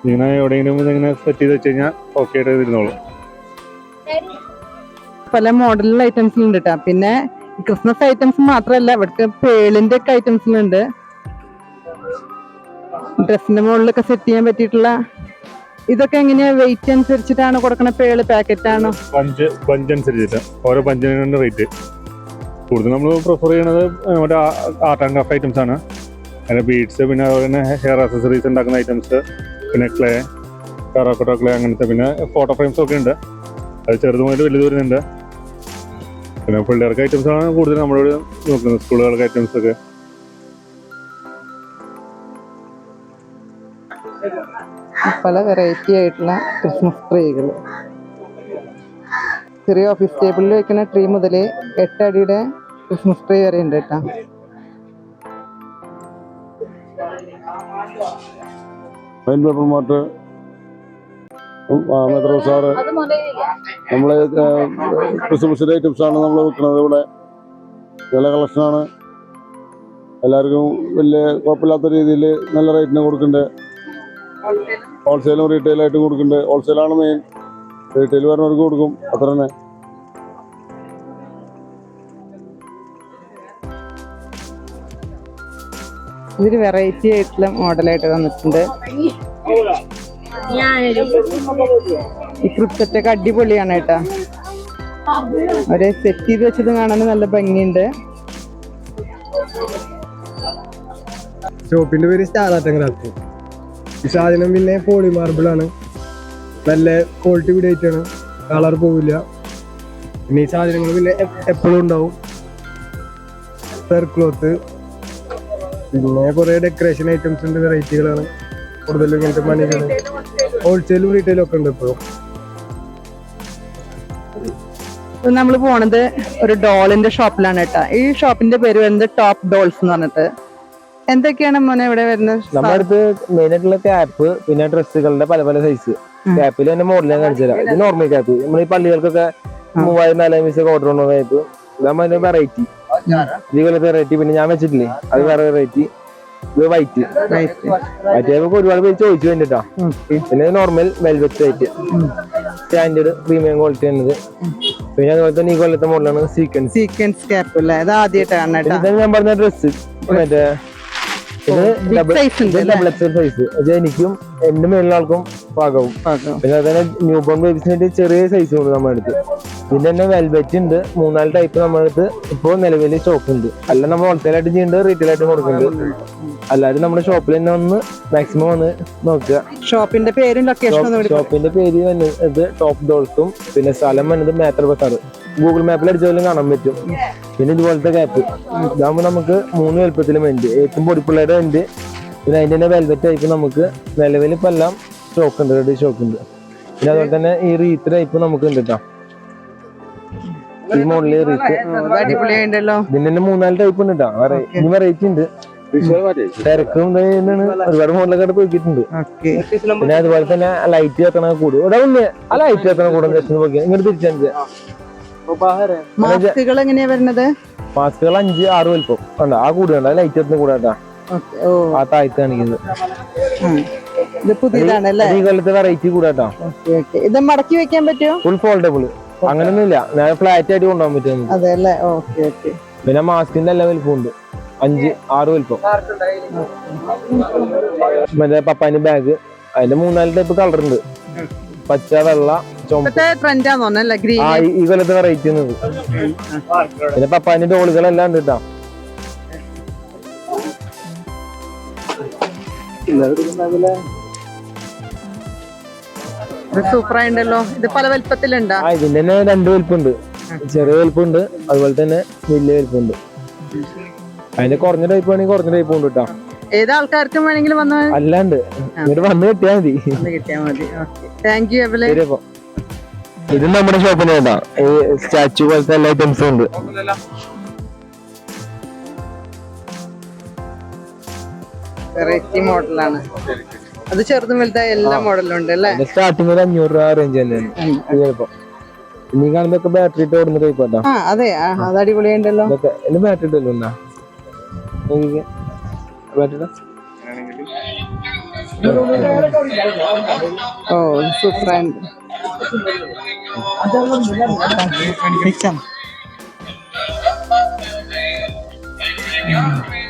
ഇങ്ങനെ എവിടെയെങ്കിലും ഇങ്ങനെ സെറ്റ് ചെയ്ത് വെച്ച് കഴിഞ്ഞാൽ ഓക്കെ ആയിട്ട് ഇരുന്നോളൂ. പല മോഡലിൽ ഐറ്റംസിലുണ്ട് കേട്ടോ പിന്നെ ക്രിസ്മസ് ഐറ്റംസ് മാത്രമല്ല ഇവിടുത്തെ പേളിന്റെ ഒക്കെ ഐറ്റംസിലുണ്ട് ഡ്രസ്സിന്റെ മുകളിലൊക്കെ സെറ്റ് ചെയ്യാൻ പറ്റിയിട്ടുള്ള ഇതൊക്കെ എങ്ങനെയാ വെയിറ്റ് അനുസരിച്ചിട്ടാണ് കൊടുക്കണ? പേൾ പാക്കറ്റ് ആണോ? പഞ്ച് പഞ്ച് അനുസരിച്ചിട്ട്. ഓരോ പഞ്ചിനും റേറ്റ് കൂടുതൽ നമ്മൾ പ്രിഫർ ചെയ്യണത് മറ്റേ ആർട്ട് ആൻഡ് ക്രാഫ്റ്റ് ഐറ്റംസ് ആണ്. അതിന് ബീഡ്സ് പിന്നെ അതുപോലെ തന്നെ ഹെയർ അക്സസറീസ് ഉണ്ടാക്കുന്ന ഐറ്റംസ് പിന്നെ ക്ലേ ടെറാക്കോട്ട ക്ലേ അങ്ങനത്തെ പിന്നെ ഫോട്ടോ ഫ്രെയിംസ് ഒക്കെ ഉണ്ട്. അത് ചെറുത് മുതൽ വലുത് വരുന്നുണ്ട്. പിന്നെ പിള്ളേർക്ക് ഐറ്റംസ് ആണ് കൂടുതൽ നമ്മളോട് നോക്കുന്നത് സ്കൂളുകൾക്ക് ഐറ്റംസ് ഒക്കെ. പല വെറൈറ്റി ആയിട്ടുള്ള ക്രിസ്മസ് ട്രീകൾ ചെറിയ ഓഫീസ് ടേബിളിൽ വെക്കുന്ന ട്രീ മുതൽ എട്ടടിയുടെ ക്രിസ്മസ് ട്രീ വരെ ഉണ്ട് കേട്ടോ. Pine paper mart metro sir നമ്മളെ ക്രിസ്മസിന്റെ ഐറ്റംസ് ആണ് നമ്മൾ വിൽക്കുന്നത് ഇവിടെ. വില കളക്ഷനാണ് എല്ലാവർക്കും വലിയ കുഴപ്പമില്ലാത്ത രീതിയിൽ നല്ല റേറ്റിന് കൊടുക്കുന്നുണ്ട്. ഹോൾസെയിലും ആയിട്ട് കൊടുക്കുന്നുണ്ട് ഹോൾസെയിലാണ് മെയിൻ റീറ്റെയിൽ വരുന്നവർക്ക് കൊടുക്കും. അത്ര തന്നെ. ഇതൊരു വെറൈറ്റി ആയിട്ടുള്ള മോഡലായിട്ട് വന്നിട്ടുണ്ട്. ഈ ക്രിപ്റ്ററ്റ് ഒക്കെ അടിപൊളിയാണ് കേട്ടാ. അവരെ സെറ്റ് ചെയ്ത് വെച്ചത് കാണാൻ നല്ല ഭംഗിയുണ്ട്. ഷോപ്പിന്റെ പേര് സ്റ്റാർ സ്റ്റാറാട്ടങ്ങരാത്ത് ഈ സാധനം പിന്നെ പോളി മാർബിൾ ആണ്. നല്ല ക്വാളിറ്റി കൂടി ആയിട്ടാണ് കളർ പോവില്ല. പിന്നെ ഈ സാധനങ്ങൾ പിന്നെ എപ്പോഴും ഉണ്ടാവും. ക്ലോത്ത് പിന്നെ കുറെ ഡെക്കറേഷൻ ഐറ്റംസ് ഉണ്ട് വെറൈറ്റികളാണ് കൂടുതലും ഇങ്ങനത്തെ മണികൾ ഹോൾസെയിലും റീറ്റെയിലും ഒക്കെ ഉണ്ട് ഇപ്പോഴും. നമ്മൾ പോണത് ഒരു ഡോളിന്റെ ഷോപ്പിലാണ് കേട്ടോ. ഈ ഷോപ്പിന്റെ പേര് വരുന്നത് ടോപ്പ് ഡോൾസ് എന്ന് പറഞ്ഞിട്ട്. എന്തൊക്കെയാണ് മോനെ ഇവിടെ വരുന്നത്? നമ്മുടെ അടുത്ത് മെയിൻ ആയിട്ടുള്ള ക്യാപ്പ് പിന്നെ ഡ്രസ്സുകളുടെ പല പല സൈസ് ക്യാപ്പിൽ തന്നെ മോഡൽ ഞാൻ കാണിച്ചു തരാം. ഇത് നോർമൽ ക്യാപ്പ് നമ്മൾ ഈ പള്ളികൾക്കൊക്കെ മൂവായിരം നാലായിരം പൈസ ഓർഡർ ഉണ്ടോ ക്യാപ്പ് ഇതാകുമ്പോൾ അതിന്റെ വെറൈറ്റി ഇതുപോലത്തെ വെറൈറ്റി പിന്നെ ഞാൻ വെച്ചിട്ടില്ലേ? അത് വേറെ വെറൈറ്റി ഇത് വൈറ്റ് മറ്റേ ഒരുപാട് പേര് ചോദിച്ചു വേണ്ടിട്ടാ പിന്നെ നോർമൽ വെൽവെറ്റ് ആയിട്ട് സ്റ്റാൻഡേർഡ് പ്രീമിയം ക്വാളിറ്റി ആണ് പിന്നെ അതുപോലെ തന്നെ ഈ കൊല്ലത്തെ മോഡലാണ് സീക്വൻസ് സീക്വൻസ് ക്യാപ്പ് അല്ലേ? അത് ആദ്യമായിട്ടാണ് ഞാൻ പറഞ്ഞ ഡ്രസ്സ് മറ്റേ എനിക്കും എന്റെ മേലുള്ള ആൾക്കും പാകവും. പിന്നെ അതുപോലെ ന്യൂ ബോൺ ബേബീസിന്റെ ചെറിയ സൈസ് ഉണ്ട് നമ്മുടെ അടുത്ത്. പിന്നെ തന്നെ വെൽവെറ്റ് ഉണ്ട്. മൂന്നാൽ ടൈപ്പ് നമ്മളടുത്ത് ഇപ്പൊ ഇപ്പോൾ നിലവിൽ സ്റ്റോക്ക് ഉണ്ട്. അല്ല നമ്മൾ ഹോൾസെയിൽ ആയിട്ട് ചെയ്യുന്നുണ്ട് റീറ്റെയിൽ ആയിട്ട് കൊടുക്കുന്നുണ്ട് അല്ലാതെ നമ്മുടെ ഷോപ്പിൽ തന്നെ ഒന്ന് മാക്സിമം ഒന്ന് നോക്കുക. ഷോപ്പിന്റെ പേരും ലൊക്കേഷനും ഷോപ്പിന്റെ പേര് വന്നത് ടോപ്പ് ഡോൾസും പിന്നെ സ്ഥലം വന്നത് മേത്തർ ബസാർ ഗൂഗിൾ മാപ്പിൽ അടിച്ചാലും കാണാൻ പറ്റും. പിന്നെ ഇതുപോലത്തെ ക്യാപ്പ് ഇതാകുമ്പോൾ നമുക്ക് മൂന്ന് വലുപ്പത്തിലും വേണ്ടി ഏറ്റവും പൊടിപ്പിള്ളയുടെ വേണ്ടി പിന്നെ അതിന്റെ തന്നെ വെൽവെറ്റ് ടൈപ്പ് നമുക്ക് നിലവിൽ ഇപ്പം എല്ലാം സ്റ്റോക്ക് ഉണ്ട്. റെഡി സ്റ്റോക്ക് ഉണ്ട്. പിന്നെ അതുപോലെ തന്നെ ഈ റീത്ത് ടൈപ്പ് നമുക്ക് ഉണ്ട് കേട്ടോ ഈ മോഡൽ അടിപൊളിയായിട്ടുണ്ടല്ലോ ഇതിന്റെ തന്നെ മൂന്നാൽ ടൈപ്പ് ഉണ്ട് കേട്ടോ ഇനി വെറൈറ്റി ഉണ്ട് തിരക്കും ഒരുപാട് മോഡലൊക്കെ പോയിട്ടുണ്ട് ഓക്കെ പിന്നെ അതുപോലെ തന്നെ ലൈറ്റ് കത്തണ കൂടും. ഇവിടെ ഉണ്ട് ആ ലൈറ്റ് കത്തണ കൂടും ഇങ്ങോട്ട് തിരിച്ചു മാസ്കുകൾ എങ്ങനെയാ വരുന്നത്? മാസ്കുകൾ അഞ്ച് ആറ് വലിപ്പം. കണ്ടോ? ആ കൂടെ ഉണ്ട്. ലൈറ്റ് കത്തുന്ന കൂടെ കേട്ടാ ഓ. ആ താഴ്ത്ത് കാണിക്കുന്നത്. ഇത് പുതിയതാണ് അല്ലേ ഈ കൊല്ലത്തെ വെറൈറ്റി കൂടെ കേട്ടോ ഓക്കെ ഓക്കെ ഇത് മടക്കി വെക്കാൻ പറ്റുമോ? ഫുൾ ഫോൾഡബിൾ അങ്ങനൊന്നുമില്ല. ഞാൻ ഫ്ലാറ്റ് ആയിട്ട് കൊണ്ടുപോകാൻ പറ്റും അതെ അല്ലേ ഓക്കെ ഓക്കെ. പിന്നെ മാസ്കിന്റെ എല്ലാ വലിപ്പമുണ്ട് ഉണ്ട്. അഞ്ച് ആറ് വലിപ്പം. മറ്റേ പപ്പാന്റെ ബാഗ് അതിന്റെ മൂന്നാൽ ടൈപ്പ് കളർ ഉണ്ട്. പച്ച വെള്ള ഈ- കൊല്ലത്തെ വെറൈറ്റി പിന്നെ പപ്പാന്റെ ഡോളുകളെല്ലാം ഉണ്ട് കേട്ടോ ഇത് സൂപ്പർ ഇത് പല വലുപ്പത്തിലുണ്ടാ? ഇതിന്റെ തന്നെ രണ്ട് വലിപ്പുണ്ട്. ചെറിയ വലിപ്പുണ്ട് അതുപോലെ തന്നെ വലിയ വലിപ്പുണ്ട്. അതിന്റെ കുറഞ്ഞ ടൈപ്പ് വേണമെങ്കിൽ കുറഞ്ഞ ടൈപ്പ് ഉണ്ട് കേട്ടോ ഏത് ആൾക്കാർക്കും വേണമെങ്കിലും വന്ന് അല്ലാണ്ട് എന്നിട്ട് വന്ന് കിട്ടിയാ മതി. വന്ന് കിട്ടിയാൽ മതി. ഓക്കെ. താങ്ക് യു എവലെ ഇത് നമ്മുടെ ഷോപ്പിന് കേട്ടാ. ഈ സ്റ്റാച്ചു പോലത്തെ എല്ലാ ഐറ്റംസും ഉണ്ട്. വെറൈറ്റി മോഡലാണ് അത് ചെറുതും വലുതായ എല്ലാ മോഡലും ഉണ്ട് അല്ലേ? സ്റ്റാർട്ടിംഗ് ഒരു അഞ്ഞൂറ് രൂപ റേഞ്ച് തന്നെയാണ് ചിലപ്പോ. ഇനി കാണുമ്പോ ബാറ്ററി ഇട്ട് ഓടുന്ന ടൈപ്പ് കേട്ടോ ആ അതെ. അത് അടിപൊളിയുണ്ടല്ലോ എന്റെ ബാറ്ററി ഇട്ടല്ലോ എന്നാ? ബാറ്ററി ഓ സൂപ്പർ ആയിട്ട് ആ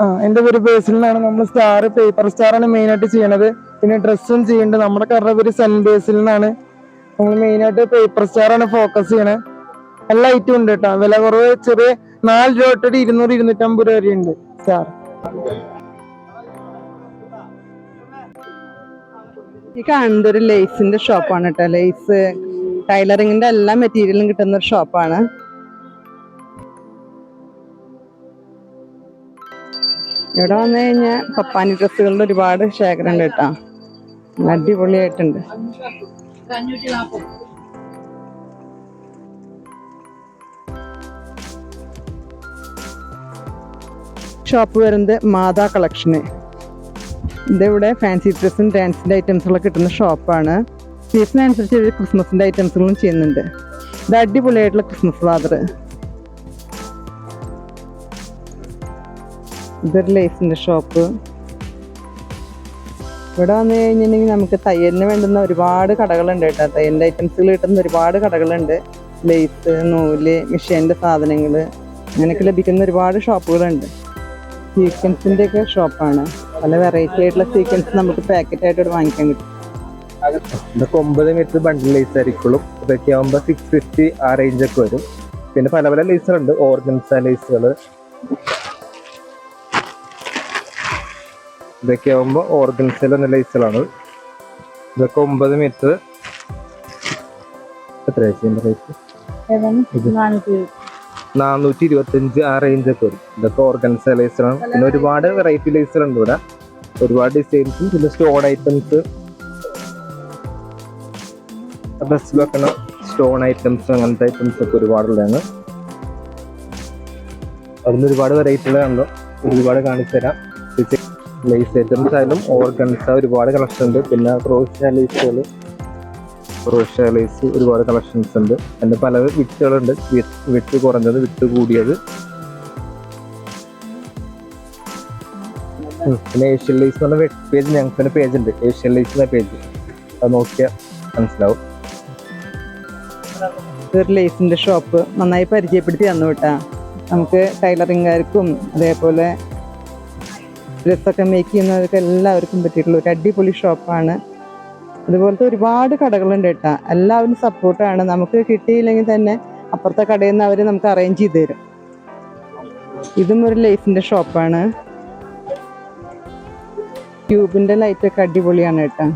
ആ എന്റെ പേര് ബേസിലാണ് നമ്മൾ സ്റ്റാർ പേപ്പർ മെയിൻ ആയിട്ട് ചെയ്യണത്. പിന്നെ ഡ്രസ്സും ചെയ്യുന്നുണ്ട് നമ്മുടെ കറ പേര് സെൻ നിന്നാണ്. നമ്മൾ മെയിൻ ആയിട്ട് പേപ്പർ സ്റ്റാർ ആണ് ഫോക്കസ് ചെയ്യണത് എല്ലാ ഐറ്റം ഉണ്ട് കേട്ടോ വില കുറവ് ചെറിയ നാല് രൂപ തൊട്ട് ഇരുന്നൂറ് ഇരുന്നൂറ്റമ്പത് രൂപ വരെ ഉണ്ട് സ്റ്റാർ ഈ കാണുന്നത് ഒരു ലേസിന്റെ ഷോപ്പാണ് കേട്ടോ ലേസ് ടൈലറിങ്ങിന്റെ എല്ലാ മെറ്റീരിയലും കിട്ടുന്ന ഒരു ഷോപ്പാണ് ഇവിടെ വന്നു കഴിഞ്ഞാൽ പപ്പാനി ഡ്രസ്സുകളുടെ ഒരുപാട് ശേഖരം ഉണ്ട് കേട്ടോ അടിപൊളിയായിട്ടുണ്ട്. ഷോപ്പ് വരുന്നത് മാതാ കളക്ഷന് ഇതിവിടെ ഫാൻസി ഡ്രസ്സും ഡാൻസിന്റെ ഐറ്റംസുകളൊക്കെ കിട്ടുന്ന ഷോപ്പാണ് സീസണനുസരിച്ച് ഇവർ ക്രിസ്മസിന്റെ ഐറ്റംസുകളും ചെയ്യുന്നുണ്ട്. ഇത് അടിപൊളിയായിട്ടുള്ള ക്രിസ്മസ് ഫാദർ ഇതൊരു ലേസിന്റെ ഷോപ്പ് ഇവിടെ വന്നു കഴിഞ്ഞിട്ടുണ്ടെങ്കിൽ നമുക്ക് തയ്യലിന് വേണ്ടുന്ന ഒരുപാട് കടകളുണ്ട് കേട്ടോ. തയ്യലിന്റെ ഐറ്റംസുകൾ കിട്ടുന്ന ഒരുപാട് കടകളുണ്ട്. ലേസ് നൂൽ മിഷീന്റെ സാധനങ്ങൾ അങ്ങനെയൊക്കെ ലഭിക്കുന്ന ഒരുപാട് ഷോപ്പുകളുണ്ട് സീക്വൻസിന്റെയൊക്കെ ഷോപ്പാണ് പല വെറൈറ്റി ആയിട്ടുള്ള സീക്വൻസ് നമുക്ക് പാക്കറ്റ് ആയിട്ട് ഇവിടെ വാങ്ങിക്കാൻ കിട്ടും. ഇതൊക്കെ ഒമ്പത് മീറ്റർ ബണ്ടിൽ ലേസ് ആയിരിക്കുള്ളൂ. ഇതൊക്കെ ആകുമ്പോൾ സിക്സ് ഫിഫ്റ്റി ആ റേഞ്ചൊക്കെ വരും. പിന്നെ പല പല ലേസുകളുണ്ട് ഓർഗൻസ ലേസുകൾ ഇതൊക്കെ ആകുമ്പോൾ ഓർഗൻസയിൽ എന്ന ലേസുകളാണ് ഇതൊക്കെ ഒമ്പത് മീറ്റർ എത്ര റേറ്റ് നാനൂറ്റി ഇരുപത്തഞ്ച് ആ റേഞ്ച് ഒക്കെ വരും. ഇതൊക്കെ ഓർഗൻസ ലേസുകളാണ് പിന്നെ ഒരുപാട് വെറൈറ്റി ലേസർ ഉണ്ട് ഇവിടെ. ഒരുപാട് ഡിസൈൻസും പിന്നെ സ്റ്റോൺ ഐറ്റംസ് ഡ്രസ്സിൽ വെക്കണ സ്റ്റോൺ ഐറ്റംസ് അങ്ങനത്തെ ഐറ്റംസ് ഒക്കെ ഒരുപാടുള്ളതാണ്. അവിടുന്ന് ഒരുപാട് വെറൈറ്റികളുണ്ടോ ഒരുപാട് കാണിച്ചു തരാം. ലേസ് ഐറ്റംസ് ആയാലും ഓർഗൻസ ഒരുപാട് കളക്ഷൻ ഉണ്ട്. പിന്നെ ക്രോസ് ലേസുകൾ ക്രോഷ്യ ലേസ് ഒരുപാട് കളക്ഷൻസ് ഉണ്ട്. അതിന്റെ പല വിറ്റുകളുണ്ട് വിട്ട് കുറഞ്ഞത് വിട്ട് കൂടിയത്. പിന്നെ ഏഷ്യൻ ലൈസ് എന്ന് പറഞ്ഞ പേജ് ഞങ്ങൾക്ക് തന്നെ പേജ് ഉണ്ട്. ഏഷ്യൻ ലൈസ് എന്ന പേജ് അത് നോക്കിയാൽ മനസ്സിലാവും. ഇതൊരു ലേസിന്റെ ഷോപ്പ് നന്നായി പരിചയപ്പെടുത്തി തന്നു കേട്ടാ. നമുക്ക് ടൈലറിംഗുകാർക്കും അതേപോലെ ഡ്രസ്സൊക്കെ മേക്ക് ചെയ്യുന്നവർക്കും എല്ലാവർക്കും പറ്റിയിട്ടുള്ള ഒരു അടിപൊളി ഷോപ്പാണ് അതുപോലത്തെ ഒരുപാട് കടകളുണ്ട് കേട്ടാ. എല്ലാവരും സപ്പോർട്ടാണ് നമുക്ക് കിട്ടിയില്ലെങ്കിൽ തന്നെ അപ്പുറത്തെ കടയിൽ നിന്ന് അവർ നമുക്ക് അറേഞ്ച് ചെയ്ത് തരും. ഇതും ഒരു ലൈഫിന്റെ ഷോപ്പാണ് ട്യൂബിന്റെ ലൈറ്റൊക്കെ അടിപൊളിയാണ് കേട്ടാ.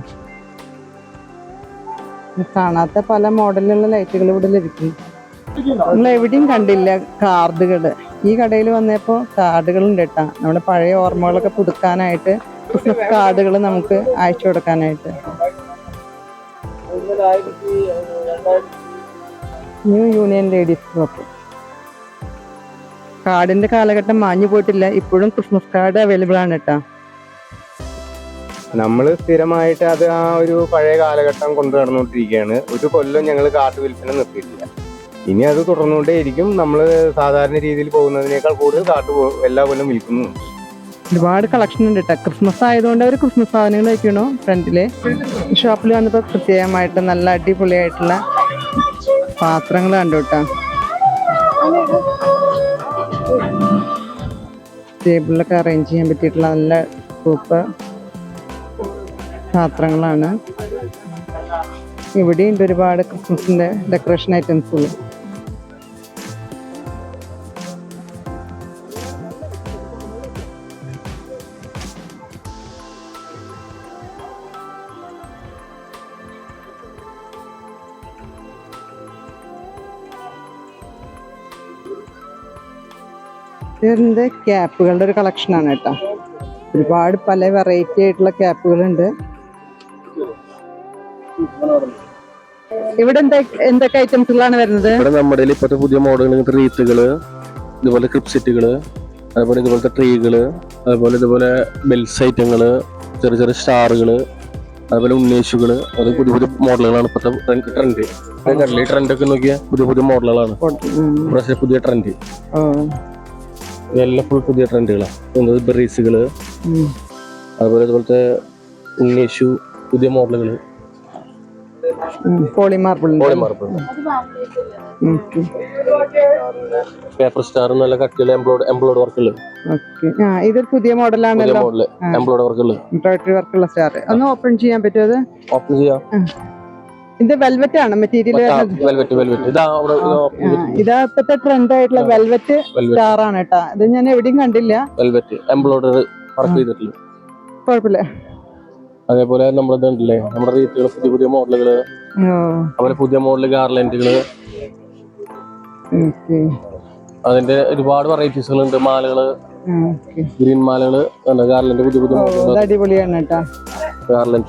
കാണാത്ത പല മോഡലിലുള്ള ലൈറ്റുകൾ ഇവിടെ ലഭിക്കും. നമ്മൾ എവിടെയും കണ്ടില്ല കാർഡുകൾ ഈ കടയിൽ വന്നപ്പോൾ കാർഡുകളുണ്ട് കേട്ടാ. നമ്മുടെ പഴയ ഓർമ്മകളൊക്കെ പുതുക്കാനായിട്ട് കാർഡുകൾ നമുക്ക് അയച്ചു കൊടുക്കാനായിട്ട്. ന്യൂ യൂണിയൻ ലേഡീസ് ഗ്രൂപ്പ് കാർഡിന്റെ കാലഘട്ടം മാഞ്ഞു പോയിട്ടില്ല. ഇപ്പോഴും ക്രിസ്മസ് കാർഡ് അവൈലബിൾ ആണ് കേട്ടോ നമ്മൾ സ്ഥിരമായിട്ട് അത് ആ ഒരു പഴയ കാലഘട്ടം കൊണ്ടു നടന്നുകൊണ്ടിരിക്കുകയാണ്. ഒരു കൊല്ലം ഞങ്ങൾ കാർഡ് വിൽപ്പന നിർത്തിയിട്ടില്ല. ഇനി അത് തുടർന്നുകൊണ്ടേയിരിക്കും. നമ്മൾ സാധാരണ രീതിയിൽ പോകുന്നതിനേക്കാൾ കൂടുതൽ കാർഡ് എല്ലാ കൊല്ലം വിൽക്കുന്നു ഒരുപാട് കളക്ഷൻ ഉണ്ട് കേട്ടോ ക്രിസ്മസ് ആയതുകൊണ്ട് അവർ ക്രിസ്മസ് സാധനങ്ങൾ വയ്ക്കണു ഫ്രണ്ടിൽ ഷോപ്പിൽ വന്നപ്പോൾ പ്രത്യേകമായിട്ട് നല്ല അടിപൊളിയായിട്ടുള്ള പാത്രങ്ങൾ കണ്ടു കേട്ടോ ടേബിളിലൊക്കെ അറേഞ്ച് ചെയ്യാൻ പറ്റിയിട്ടുള്ള നല്ല സൂപ്പ് പാത്രങ്ങളാണ്. ഇവിടെയുണ്ട് ഒരുപാട് ക്രിസ്മസിന്റെ ഡെക്കറേഷൻ ഐറ്റംസുകൾ ഇതിന്റെ ക്യാപ്പുകളുടെ ഒരു കളക്ഷനാണ് കേട്ടോ. ഒരുപാട് പല വെറൈറ്റി ആയിട്ടുള്ള ക്യാപ്പുകളുണ്ട്. ഇവിടെ എന്താ എന്തൊക്കെ ഐറ്റംസുകളാണ് വരുന്നത്? ഇവിടെ നമ്മുടെ ഇപ്പോഴത്തെ പുതിയ മോഡലുകൾ റീത്തുകൾ ഇതുപോലെ ക്രിപ്സിറ്റുകൾ അതുപോലെ ഇതുപോലത്തെ ട്രീകൾ അതുപോലെ ഇതുപോലെ ബെൽസ് ഐറ്റങ്ങൾ ചെറിയ ചെറിയ സ്റ്റാറുകൾ അതുപോലെ ഉന്നേഷുകൾ അത് പുതിയ പുതിയ മോഡലുകളാണ് ഇപ്പോഴത്തെ ട്രെൻഡ് ട്രെൻഡ് ഒക്കെ നോക്കിയാൽ പുതിയ പുതിയ മോഡലുകളാണ്. പുതിയ ട്രെൻഡ്. ഇതെല്ലാം ഫുൾ പുതിയ ട്രെൻഡുകളാണ് ബ്രീസുകൾ. അതുപോലെ അതുപോലത്തെ ഇംഗ്ലീഷു പുതിയ മോഡലുകൾ പേപ്പർ സ്റ്റാർ നല്ല കട്ടിയുള്ള എംബ്ലോഡ് എംബ്ലോഡ് വർക്കുകൾ ഇതൊരു പുതിയ മോഡലാണ് മോഡലാണല്ലോ. എംബ്ലോഡ് വർക്കുകൾ എംബ്രോയിഡറി വർക്കുള്ള സ്റ്റാർ ഒന്ന് ഓപ്പൺ ചെയ്യാൻ പറ്റുമോ ഓപ്പൺ ചെയ്യാം. ഇത് വെൽവെറ്റ് ആണ് മെറ്റീരിയൽ വെൽവെറ്റ് വെൽവെറ്റ് ഇതാ ഇപ്പത്തെ ട്രെൻഡ് ആയിട്ടുള്ള വെൽവെറ്റ് സ്റ്റാർ ആണ് കേട്ടാ ഇത് ഞാൻ എവിടെയും കണ്ടില്ല. വെൽവെറ്റ് എംബ്രോയിഡറി വർക്ക് ചെയ്തിട്ടില്ല. കുഴപ്പമില്ല. അതേപോലെ നമ്മുടെ ഇതുണ്ടല്ലേ നമ്മുടെ റീറ്റുകൾ പുതിയ പുതിയ മോഡലുകൾ അതുപോലെ പുതിയ മോഡൽ ഗാർലൻഡുകൾ അതിന്റെ ഒരുപാട് വെറൈറ്റീസുകൾ ഉണ്ട് മാലകൾ. ഗ്രീൻ മാലകൾ ഗാർലൻഡ് പുതിയ പുതിയ അടിപൊളിയാണ് കേട്ടാ. ഗാർലൻഡ്.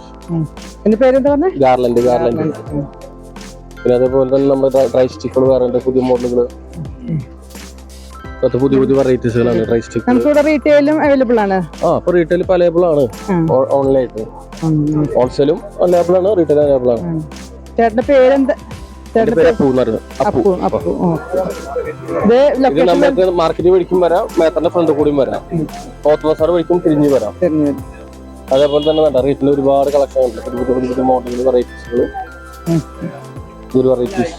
എന്റെ പേരെന്താ പറഞ്ഞ? Garland garland. പിന്നെ അതേപോലെ തന്നെ നമ്മുടെ ഡ്രൈ സ്റ്റിക്കുകൾ വേറെ പുതിയ മോഡലുകൾ അത് പുതിയ പുതിയ വെറൈറ്റീസുകളാണ് ഡ്രൈ സ്റ്റിക്ക്. നമുക്കിവിടെ റീറ്റെയിലും അവൈലബിൾ ആണ്. ആ ഇപ്പൊ റീറ്റെയിൽ അവൈലബിൾ ആണ്. ഓൺലൈൻ ഹോൾസെയിലും അവൈലബിൾ ആണ് റീറ്റെയിൽ അവൈലബിൾ ആണ്. ചേട്ടന്റെ പേരെന്താ? നമുക്ക് മാർക്കറ്റ് വഴിക്കും വരാം. മേത്തന്റെ ഫ്രണ്ട് കൂടിയും വരാം. ഓത്ത് ബസാർ വഴിക്കും തിരിഞ്ഞു വരാം. അതേപോലെ തന്നെ വേണ്ട റേറ്റിൽ ഒരുപാട് കളക്ഷൻ ഉണ്ട്. പുതിയ പുതിയ മോഡലുകൾ വെറൈറ്റീസുകൾ ഒരു വെറൈറ്റീസ്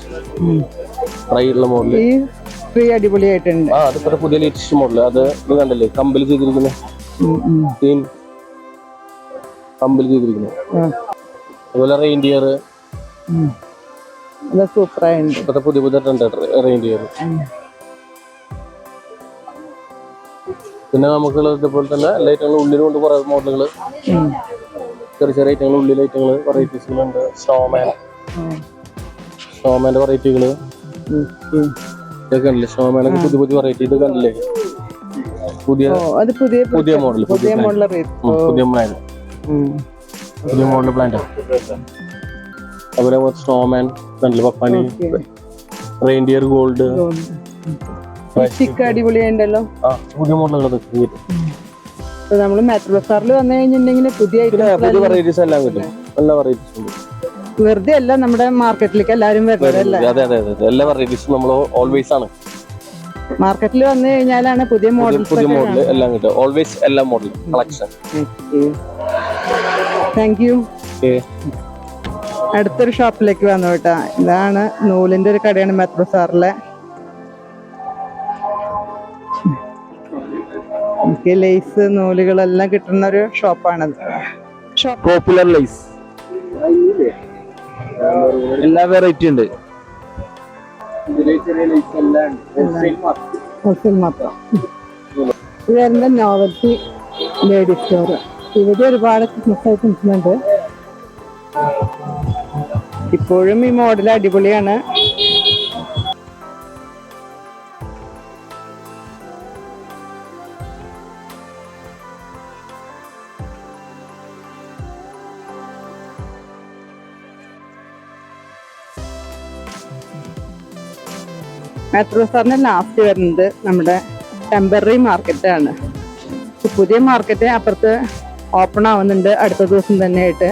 ഉള്ള മോഡൽ ഫ്രീ അടിപൊളിയായിട്ടുണ്ട്. ആ അതിപ്പോ പുതിയ ലേറ്റസ്റ്റ് മോഡൽ അത് ഇത് കമ്പിൽ കമ്പൽ ചെയ്തിരിക്കുന്ന. ഉം, കമ്പിൽ തീൻ കമ്പൽ ചെയ്തിരിക്കുന്നു. അതുപോലെ റെയിൻഡിയർ. അത് സൂപ്പറായിട്ടുണ്ട്. ഇപ്പോഴത്തെ പുതിയ പുതിയ ട്രെൻഡ് റെയിൻഡിയർ പിന്നെ നമുക്ക് ഇതുപോലെ തന്നെ എല്ലാ ഐറ്റങ്ങളും ഉള്ളിലുണ്ട് കുറെ മോഡലുകൾ ചെറിയ ചെറിയ ഐറ്റങ്ങൾ ഉള്ളിൽ ഐറ്റങ്ങൾ വെറൈറ്റീസുകളുണ്ട് ഷോമാൻ ഷോമാന്റെ വെറൈറ്റികൾ. ഇതൊക്കെ കണ്ടില്ലേ? ഷോമാനൊക്കെ പുതിയ പുതിയ വെറൈറ്റി ഇത് കണ്ടില്ലേ? പുതിയ അത് പുതിയ പുതിയ മോഡൽ പുതിയ പുതിയ മോഡൽ പുതിയ പ്ലാന്റ് പുതിയ മോഡൽ പ്ലാന്റ് അതുപോലെ സ്നോമാൻ നല്ല പപ്പാനി റെയിൻഡിയർ ഗോൾഡ് ആ പുതിയ മോഡലുകളൊക്കെ ഇപ്പൊ നമ്മൾ മെട്രോ ബസാറിൽ വന്നു കഴിഞ്ഞിട്ടുണ്ടെങ്കിൽ പുതിയ വെറൈറ്റീസ് എല്ലാം കിട്ടും. എല്ലാ വെറൈറ്റീസ് ഉണ്ട്. വെറുതെ അല്ല നമ്മുടെ മാർക്കറ്റിലേക്ക് വരുന്നത് എല്ലാ വെറൈറ്റീസും നമ്മൾ ഓൾവേസ് ആണ്. മാർക്കറ്റിൽ വന്നു കഴിഞ്ഞാലാണ് പുതിയ പുതിയ മോഡൽ എല്ലാം കിട്ടും. ഓൾവേസ് എല്ലാ model collection thank you okay അടുത്തൊരു ഷോപ്പിലേക്ക് വന്നു കേട്ടാ. ഇതാണ് നൂലിന്റെ ഒരു കടയാണ് മെത്രോ സാറിലെ. എനിക്ക് ലേസ് നൂലുകളെല്ലാം കിട്ടുന്ന ഒരു ഷോപ്പാണത്. ഷോപ്പ് പോപ്പുലർ ലൈസ് എല്ലാ വെറൈറ്റി ഉണ്ട്. ഹോൾസെയിൽ മാത്രം. നോവൽറ്റി ലേഡീസ് സ്റ്റോർ ഇവിടെ ഒരുപാട് ക്രിസ്മസ് ഐറ്റംസ് ഉണ്ട്. ഇപ്പോഴും ഈ മോഡൽ അടിപൊളിയാണ്. മെട്രോ സാറിന് ലാസ്റ്റ് വരുന്നത് നമ്മുടെ ടെമ്പററി മാർക്കറ്റാണ് പുതിയ മാർക്കറ്റ് അപ്പുറത്ത് ഓപ്പൺ ആവുന്നുണ്ട് അടുത്ത ദിവസം തന്നെ ആയിട്ട്